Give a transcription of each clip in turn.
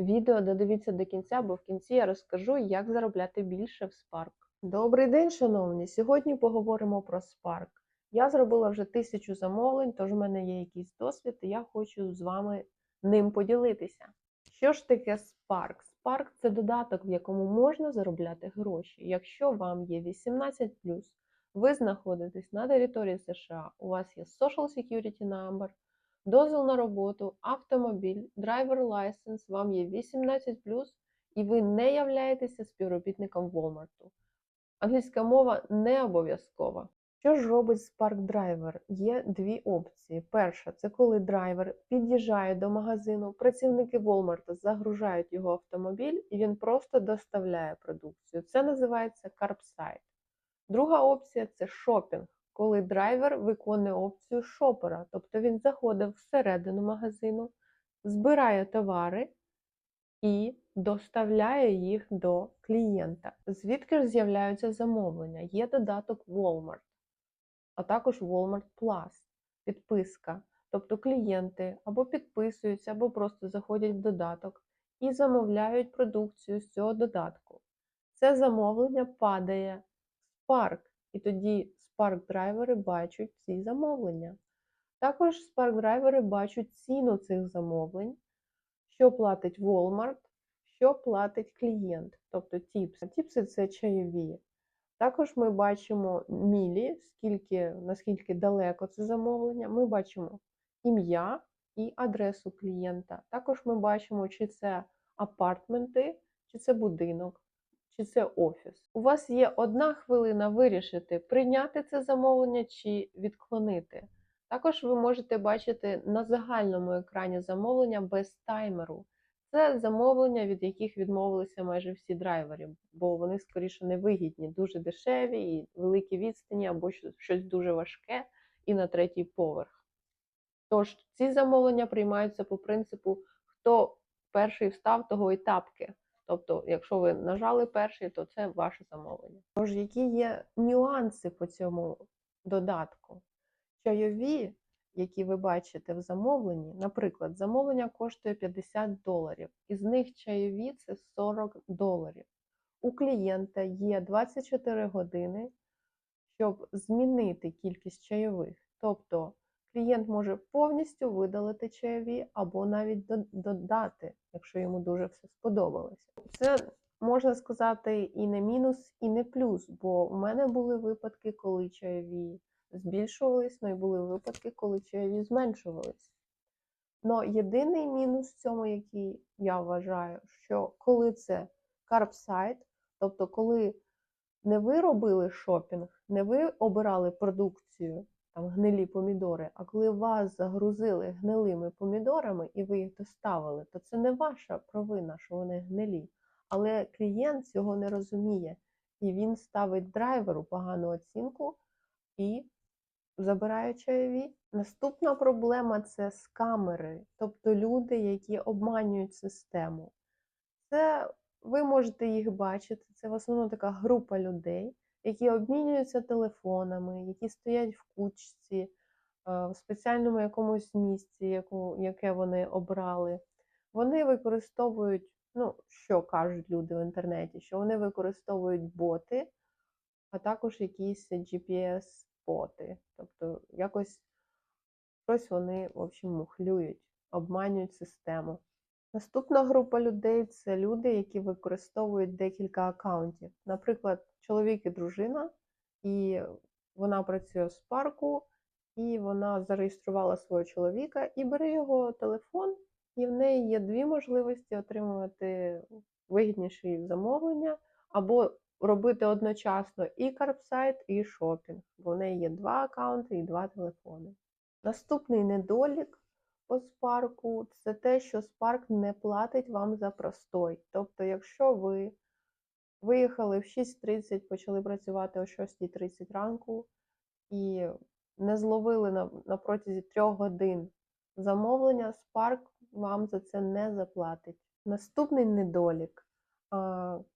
Відео додивіться до кінця, бо в кінці я розкажу, як заробляти більше в Spark. Добрий день, шановні! Сьогодні поговоримо про Spark. Я зробила вже тисячу замовлень, тож в мене є якийсь досвід, і я хочу з вами ним поділитися. Що ж таке Spark? Spark – це додаток, в якому можна заробляти гроші. Якщо вам є 18, ви знаходитесь на території США, у вас є Social Security Number, дозвіл на роботу, автомобіль, драйвер лайсенс, вам є 18 і ви не являєтеся співробітником Walmart. Англійська мова не обов'язкова. Що ж робить Spark Driver? Є дві опції. Перша це коли драйвер під'їжджає до магазину, працівники Walmart загружають його автомобіль і він просто доставляє продукцію. Це називається Curbside. Друга опція це шопінг, коли драйвер виконує опцію шопера, тобто він заходить всередину магазину, збирає товари і доставляє їх до клієнта. Звідки ж з'являються замовлення? Є додаток Walmart, а також Walmart Plus, підписка. Тобто клієнти або підписуються, або просто заходять в додаток і замовляють продукцію з цього додатку. Це замовлення падає в Spark, і тоді Spark драйвери бачать ці замовлення. Також Spark драйвери бачать ціну цих замовлень, що платить Walmart, що платить клієнт, тобто тіпси. Тіпси це чайові. Також ми бачимо мілі, скільки, наскільки далеко це замовлення. Ми бачимо ім'я і адресу клієнта. Також ми бачимо, чи це апартменти, чи це будинок, чи це офіс. У вас є одна хвилина вирішити, прийняти це замовлення чи відклонити. Також ви можете бачити на загальному екрані замовлення без таймеру. Це замовлення, від яких відмовилися майже всі драйвери, бо вони скоріше невигідні, дуже дешеві і великі відстані, або щось дуже важке і на третій поверх. Тож ці замовлення приймаються по принципу, хто перший встав, того і тапки. Тобто, якщо ви нажали перший, то це ваше замовлення. Тож, які є нюанси по цьому додатку? Чайові, які ви бачите в замовленні, наприклад, замовлення коштує 50 доларів, із них чайові це 40 доларів. У клієнта є 24 години, щоб змінити кількість чайових. Тобто клієнт може повністю видалити чайові або навіть додати, якщо йому дуже все сподобалося. Це можна сказати і не мінус, і не плюс, бо в мене були випадки, коли чайові збільшувались, ну і були випадки, коли чайові зменшувались. Но єдиний мінус в цьому, який я вважаю, що коли це карпсайт, тобто коли не ви робили шопінг, не ви обирали продукцію, там гнилі помідори, а коли вас загрузили гнилими помідорами і ви їх доставили, то це не ваша провина, що вони гнилі. Але клієнт цього не розуміє, і він ставить драйверу погану оцінку і забирає чайові. Наступна проблема це скамери, тобто люди, які обманюють систему. Це ви можете їх бачити, це в основному така група людей, які обмінюються телефонами, які стоять в кучці, е, в спеціальному якомусь місці, яку, яке вони обрали. Вони використовують, ну, що кажуть люди в інтернеті, що вони використовують боти, а також якісь GPS-боти. Тобто якось щось вони, в общем, мухлюють, обманюють систему. Наступна група людей це люди, які використовують декілька аккаунтів. Наприклад, чоловік і дружина, і вона працює в спарку, і вона зареєструвала свого чоловіка і бере його телефон, і в неї є дві можливості отримувати вигідніші замовлення, або робити одночасно і карпсайт, і шопінг, бо в неї є два аккаунти і два телефони. Наступний недолік по Spark – це те, що Spark не платить вам за простой. Тобто, якщо ви виїхали в 6.30, почали працювати о 6.30 ранку і не зловили на, на протязі 3 годин замовлення, Spark вам за це не заплатить. Наступний недолік.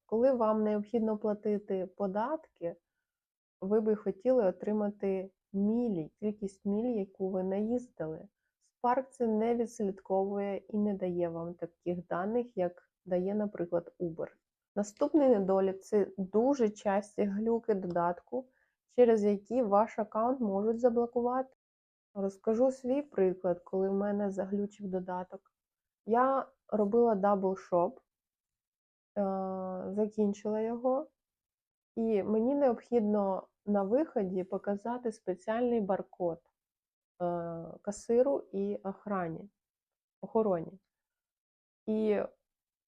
Коли вам необхідно платити податки, ви би хотіли отримати мілі, кількість мілі, яку ви наїздили. Spark це не відслідковує і не дає вам таких даних, як дає, наприклад, Uber. Наступний недолік це дуже часті глюки додатку, через які ваш аккаунт можуть заблокувати. Розкажу свій приклад, коли в мене заглючив додаток. Я робила даблшоп, закінчила його, і мені необхідно на виході показати спеціальний баркод е, касиру і охрані, охороні. І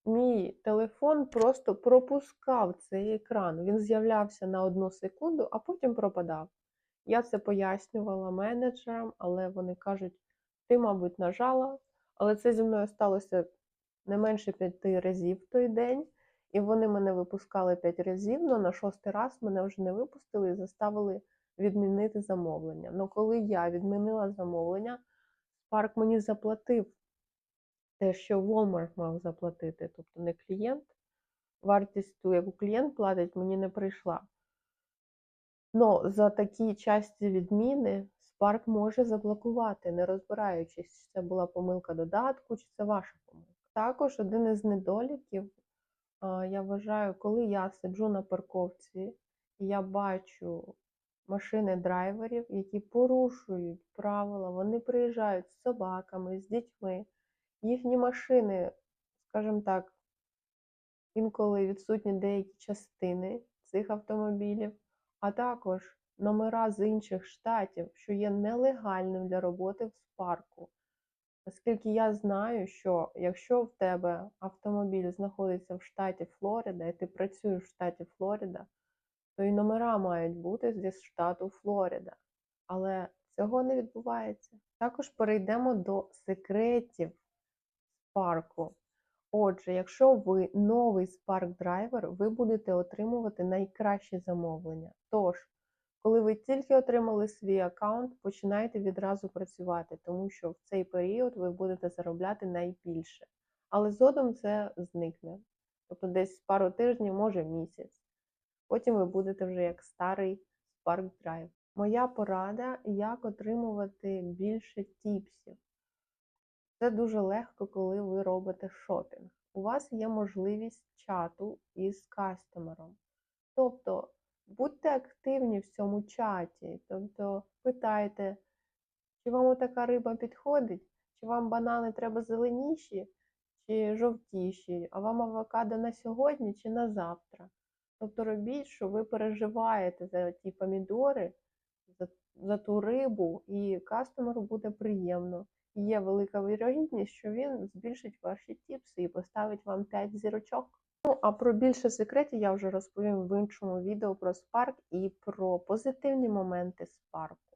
мій телефон просто пропускав цей екран. Він з'являвся на одну секунду, а потім пропадав. Я це пояснювала менеджерам, але вони кажуть, ти, мабуть, нажала, але це зі мною сталося не менше п'яти разів в той день, і вони мене випускали п'ять разів, але на шостий раз мене вже не випустили і заставили відмінити замовлення. Ну коли я відмінила замовлення, Spark мені заплатив те, що Walmart мав заплатити, тобто не клієнт. Вартість ту, яку клієнт платить, мені не прийшла. Но за такі часті відміни Spark може заблокувати, не розбираючись, чи це була помилка додатку, чи це ваша помилка. Також один із недоліків, я вважаю, коли я сиджу на парковці і я бачу машини драйверів, які порушують правила, вони приїжджають з собаками, з дітьми. Їхні машини, скажімо так, інколи відсутні деякі частини цих автомобілів, а також номера з інших штатів, що є нелегальним для роботи в спарку. Оскільки я знаю, що якщо в тебе автомобіль знаходиться в штаті Флорида, і ти працюєш в штаті Флорида, то і номера мають бути зі штату Флорида. Але цього не відбувається. Також перейдемо до секретів Spark. Отже, якщо ви новий Spark драйвер, ви будете отримувати найкращі замовлення. Тож, коли ви тільки отримали свій аккаунт, починайте відразу працювати, тому що в цей період ви будете заробляти найбільше. Але згодом це зникне. Тобто десь пару тижнів, може місяць. Потім ви будете вже як старий Spark Drive. Моя порада, як отримувати більше тіпсів. Це дуже легко, коли ви робите шопінг. У вас є можливість чату із кастомером. Тобто будьте активні в цьому чаті. Тобто питайте, чи вам така риба підходить, чи вам банани треба зеленіші, чи жовтіші, а вам авокадо на сьогодні чи на завтра. Тобто робіть, що ви переживаєте за ті помідори, за, за ту рибу, і кастомеру буде приємно. І є велика вірогідність, що він збільшить ваші тіпси і поставить вам 5 зірочок. Ну, а про більше секретів я вже розповім в іншому відео про спарк і про позитивні моменти Spark.